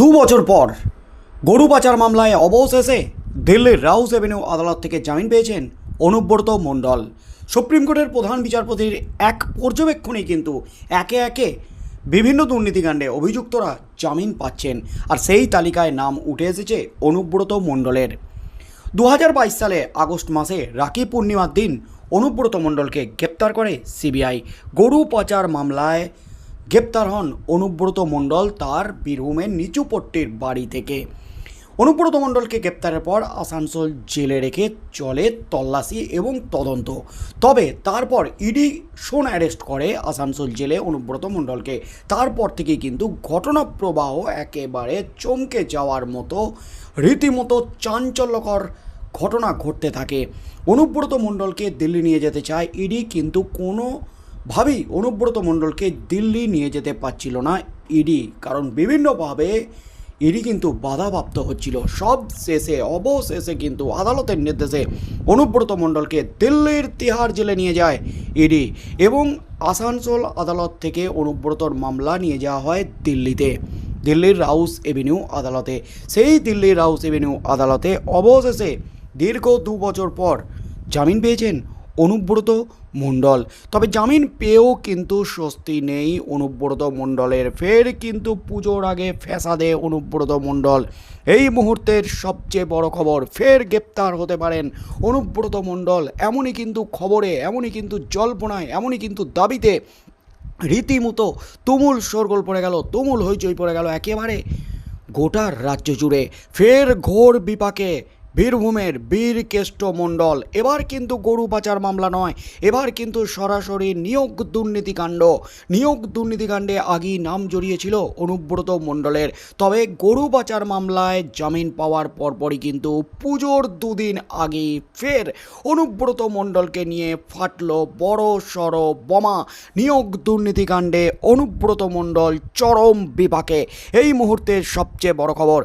দু বছর পর গরু পাচার মামলায় অবশেষে দিল্লির রাউস এভিনিউ আদালত থেকে জামিন পেয়েছেন অনুব্রত মণ্ডল। সুপ্রিম কোর্টের প্রধান বিচারপতির এক পর্যবেক্ষণেই কিন্তু একে একে বিভিন্ন দুর্নীতিকাণ্ডে অভিযুক্তরা জামিন পাচ্ছেন আর সেই তালিকায় নাম উঠে এসেছে অনুব্রত মণ্ডলের। দু হাজার বাইশ সালে আগস্ট মাসে রাখি পূর্ণিমার দিন অনুব্রত মণ্ডলকে গ্রেপ্তার করে সিবিআই। গরু পাচার মামলায় গ্রেপ্তার হন অনুব্রত মণ্ডল তার বীরভূমের নিচুপট্টির বাড়ি থেকে। অনুব্রত মণ্ডলকে গ্রেপ্তারের পর আসানসোল জেলে রেখে চলে তল্লাশি এবং তদন্ত। তবে তারপর ইডি সোন অ্যারেস্ট করে আসানসোল জেলে অনুব্রত মণ্ডলকে। তারপর থেকে কিন্তু ঘটনা প্রবাহ একেবারে চমকে যাওয়ার মতো, রীতিমতো চাঞ্চল্যকর ঘটনা ঘটতে থাকে। অনুব্রত মণ্ডলকে দিল্লি নিয়ে যেতে চায় ইডি, কিন্তু কোনো ভাবেই অনুব্রত মণ্ডলকে দিল্লি নিয়ে যেতে পারছিল না ইডি, কারণ বিভিন্নভাবে ইডি কিন্তু বাধাপ্রাপ্ত হচ্ছিল। সব শেষে, অবশেষে কিন্তু আদালতের নির্দেশে অনুব্রত মণ্ডলকে দিল্লির তিহার জেলে নিয়ে যায় ইডি এবং আসানসোল আদালত থেকে অনুব্রতর মামলা নিয়ে যাওয়া হয় দিল্লিতে। দিল্লির রাউস এভিনিউ আদালতে। সেই দিল্লির রাউস এভিনিউ আদালতে অবশেষে দীর্ঘ দু বছর পর জামিন পেয়েছেন অনুব্রত মণ্ডল। তবে জামিন পেয়েও কিন্তু স্বস্তি নেই অনুব্রত মণ্ডলের। ফের কিন্তু পুজোর আগে ফ্যাসাদে অনুব্রত মণ্ডল। এই মুহূর্তের সবচেয়ে বড় খবর, ফের গ্রেপ্তার হতে পারেন অনুব্রত মণ্ডল। এমনই কিন্তু খবরে, এমনই কিন্তু জল্পনায়, এমনই কিন্তু দাবিতে রীতিমতো তুমুল শোরগোল পড়ে গেল, তুমুল হইচই পড়ে গেল একেবারে গোটার রাজ্য জুড়ে। ফের ঘোর বিপাকে বীরভূমের বীর কেষ্ট মণ্ডল। এবার কিন্তু গরু পাচার মামলা নয়। এবার কিন্তু সরাসরি নিয়োগ দুর্নীতিকাণ্ড নিয়োগ দুর্নীতিকাণ্ডে আগেই নাম জড়িয়েছিল অনুব্রত মণ্ডলের। তবে গরু পাচার মামলায় জামিন পাওয়ার পরপরই কিন্তু পুজোর দুদিন আগে ফের অনুব্রত মণ্ডলকে নিয়ে ফাটল বড় সড় বোমা। নিয়োগ দুর্নীতিকাণ্ডে অনুব্রত মণ্ডল চরম বিপাকে। এই মুহূর্তের সবচেয়ে বড় খবর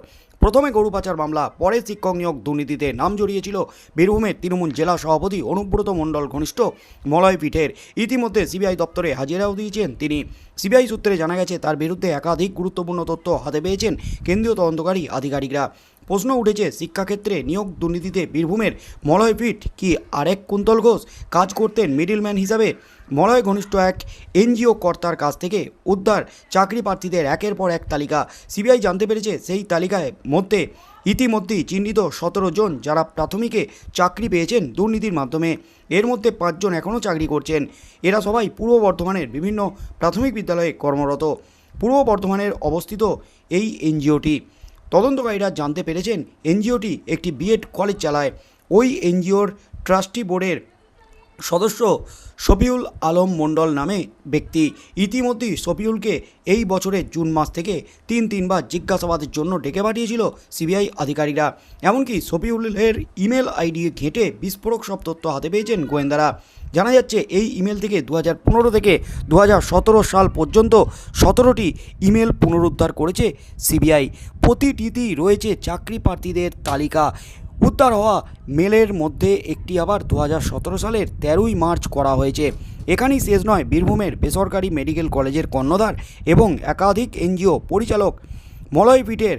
প্রথমে গরু পাচার মামলা, পরে শিক্ষক নিয়োগ দুর্নীতিতে নাম জড়িয়েছিল বীরভূমের তৃণমূল জেলা সভাপতি অনুব্রত মণ্ডল ঘনিষ্ঠ মলয় পীঠের ইতিমধ্যে সিবিআই দপ্তরে হাজিরাও দিয়েছেন তিনি। সিবিআই সূত্রে জানা গেছে, তার বিরুদ্ধে একাধিক গুরুত্বপূর্ণ তথ্য হাতে পেয়েছেন কেন্দ্রীয় তদন্তকারী আধিকারিকরা। প্রশ্ন উঠেছে, শিক্ষাক্ষেত্রে নিয়োগ দুর্নীতিতে বীরভূমের মলয়পীঠ কি আরেক কুন্তল ঘোষ কাজ করতেন মিডিলম্যান হিসাবে? মলয় ঘনিষ্ঠ এক এনজিও কর্তার কাছ থেকে উদ্ধার চাকরি প্রার্থীদের একের পর এক তালিকা। সিবিআই জানতে পেরেছে, সেই তালিকায় মধ্যে ইতিমধ্যেই চিহ্নিত সতেরো জন যারা প্রাথমিকে চাকরি পেয়েছেন দুর্নীতির মাধ্যমে। এর মধ্যে পাঁচজন এখনও চাকরি করছেন। এরা সবাই পূর্ব বর্ধমানের বিভিন্ন প্রাথমিক বিদ্যালয়ে কর্মরত। পূর্ব বর্ধমানের অবস্থিত এই এনজিওটি। তদন্তকারীরা জানতে পেরেছেন এনজিওটি একটি বিএড কলেজ চালায়। ওই এনজিওর ট্রাস্টি বোর্ডের সদস্য শফিউল আলম মণ্ডল নামে ব্যক্তি। ইতিমধ্যেই শফিউলকে এই বছরের জুন মাস থেকে তিন তিনবার জিজ্ঞাসাবাদের জন্য ডেকে পাঠিয়েছিল সিবিআই আধিকারিকরা। এমনকি শফিউলের ইমেল আইডি ঘেঁটে বিস্ফোরক সব তথ্য হাতে পেয়েছেন গোয়েন্দারা। জানা যাচ্ছে, এই ইমেল থেকে দু থেকে দু হাজার সতেরো সাল পর্যন্ত সতেরোটি ইমেল পুনরুদ্ধার করেছে সিবিআই। প্রতিটিতেই রয়েছে চাকরি প্রার্থীদের তালিকা। উদ্ধার হওয়া মেলের মধ্যে একটি আবার দু হাজার সতেরো সালের তেরোই মার্চ করা হয়েছে। এখানেই শেষ নয়, বীরভূমের বেসরকারি মেডিকেল কলেজের কর্ণধার এবং একাধিক এনজিও পরিচালক। মলয়পীঠের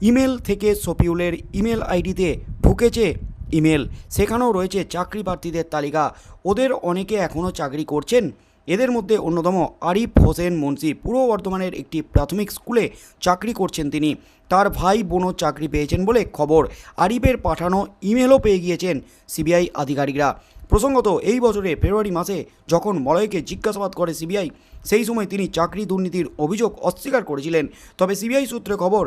ইমেল থেকে সফিউলের ইমেল আইডিতে ঢুকেছে ইমেল। সেখানেও রয়েছে চাকরি প্রার্থীদের তালিকা। ওদের অনেকে এখনও চাকরি করছেন। এদের মধ্যে অন্যতম আরিফ হোসেন মুন্সি পূর্ব বর্ধমানের একটি প্রাথমিক স্কুলে চাকরি করছেন তিনি। তার ভাই বোনও চাকরি পেয়েছেন বলে খবর। আরিফের পাঠানো ইমেলও পেয়ে গিয়েছেন সিবিআই আধিকারিকরা। প্রসঙ্গত, এই বছরে ফেব্রুয়ারি মাসে যখন মলয়কে জিজ্ঞাসাবাদ করে সিবিআই, সেই সময় তিনি চাকরি দুর্নীতির অভিযোগ অস্বীকার করেছিলেন। তবে সিবিআই সূত্রে খবর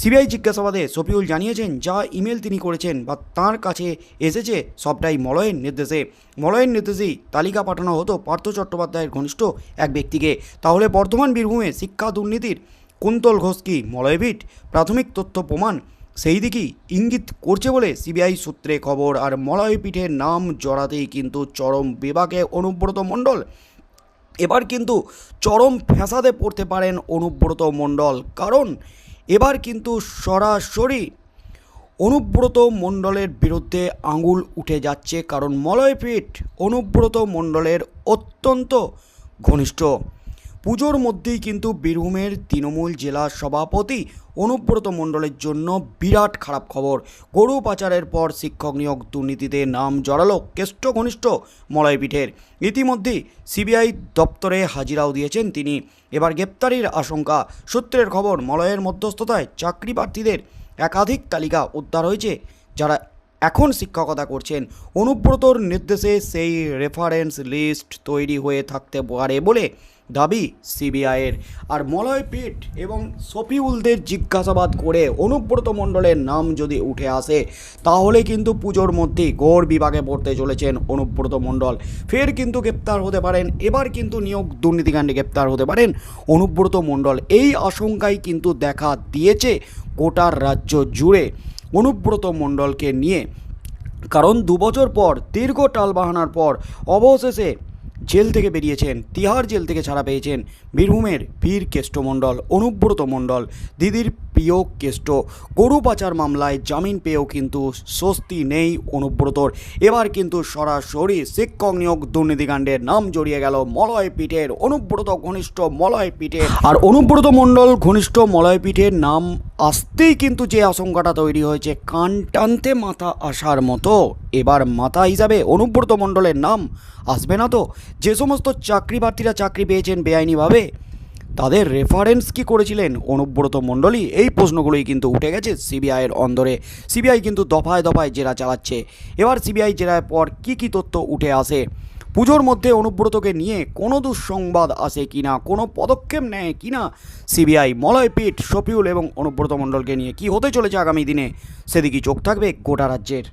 সিবিআই জিজ্ঞাসাবাদে শফিউল জানিয়েছেন, যা ইমেল তিনি করেছেন বা তার কাছে এসেছে সবটাই মলয়ের নির্দেশে। মলয়ের নির্দেশেই তালিকা পাঠানো হতো পার্থ চট্টোপাধ্যায়ের ঘনিষ্ঠ এক ব্যক্তিকে। তাহলে বর্ধমান বীরভূমে শিক্ষা দুর্নীতির কুন্তল ঘোষ কি মলয়ভিট প্রাথমিক তথ্য প্রমাণ সেই দিকেই ইঙ্গিত করছে বলে সিবিআই সূত্রে খবর। আর মলয়পীঠের নাম জড়াতেই কিন্তু চরম বিভাগে অনুব্রত মণ্ডল। এবার কিন্তু চরম ফ্যাসাদে পড়তে পারেন অনুব্রত মণ্ডল। কারণ এবার কিন্তু সরাসরি অনুব্রত মণ্ডলের বিরুদ্ধে আঙুল উঠে যাচ্ছে কারণ মলয়পীঠ অনুব্রত মণ্ডলের অত্যন্ত ঘনিষ্ঠ। পুজোর মধ্যেই কিন্তু বীরভূমের তৃণমূল জেলা সভাপতি অনুব্রত মণ্ডলের জন্য বিরাট খারাপ খবর। গরু পাচারের পর শিক্ষক নিয়োগ দুর্নীতিতে নাম জড়ালো কেষ্ট ঘনিষ্ঠ মলয়পীঠের। ইতিমধ্যেই সিবিআই দপ্তরে হাজিরাও দিয়েছেন তিনি। এবার গ্রেপ্তারির আশঙ্কা, সূত্রের খবর, মলয়ের মধ্যস্থতায় চাকরি প্রার্থীদের একাধিক তালিকা উদ্ধার হয়েছে, যারা এখন শিক্ষকতা করছেন। অনুব্রতর নির্দেশে সেই রেফারেন্স লিস্ট তৈরি হয়ে থাকতে পারে বলে দাবি সিবিআইয়ের। আর মলয় মলয়পীঠ এবং সফিউলদের জিজ্ঞাসাবাদ করে অনুব্রত মণ্ডলের নাম যদি উঠে আসে, তাহলে কিন্তু পুজোর মধ্যেই গৌড় বিভাগে পড়তে চলেছেন অনুব্রত মণ্ডল। ফের কিন্তু গ্রেপ্তার হতে পারেন, এবার কিন্তু নিয়োগ দুর্নীতিকাণ্ডে গ্রেপ্তার হতে পারেন অনুব্রত মণ্ডল। এই আশঙ্কাই কিন্তু দেখা দিয়েছে গোটার রাজ্য জুড়ে অনুব্রত মণ্ডলকে নিয়ে। কারণ দুবছর পর, দীর্ঘ টালবাহানার পর, অবশেষে জেল থেকে বেরিয়েছেন, তিহার জেল থেকে ছাড়া পেয়েছেন বীরভূমের বীর কেষ্ট মণ্ডল, অনুব্রত মণ্ডল, দিদির প্রিয় কেষ্ট। গরু পাচার মামলায় জামিন পেয়েও কিন্তু স্বস্তি নেই অনুব্রতর। এবার কিন্তু সরাসরি শিক্ষক নিয়োগ দুর্নীতিকাণ্ডের নাম জড়িয়ে গেল মলয় পীঠের, অনুব্রত ঘনিষ্ঠ মলয় পীঠের। আর অনুব্রত মণ্ডল ঘনিষ্ঠ মলয় পীঠের নাম আসতেই কিন্তু যে আশঙ্কাটা তৈরি হয়েছে, কান টানতে মাথা আসার মতো। এবার মাথা হিসাবে অনুব্রত মণ্ডলের নাম আসবে না তো? যে সমস্ত চাকরি প্রার্থীরা চাকরি পেয়েছেন বেআইনিভাবে, তাদের রেফারেন্স কি করেছিলেন অনুব্রত মণ্ডলী এই প্রশ্নগুলোই কিন্তু উঠে গেছে সিবিআইয়ের অন্দরে। সিবিআই কিন্তু দফায় দফায় জেরা চালাচ্ছে। এবার সিবিআই জেরার পর কি কি তথ্য উঠে আসে? পুজোর মধ্যে অনুব্রতকে নিয়ে কোনো দুঃসংবাদ আসে কি না, কোনো পদক্ষেপ নেয় কি না, সিবিআই, মলয়পীঠ, শফিউল এবং অনুব্রত মণ্ডলকে নিয়ে কি হতে চলেছে আগামী দিনে, সেদিকেই চোখ থাকবে গোটা রাজ্যের।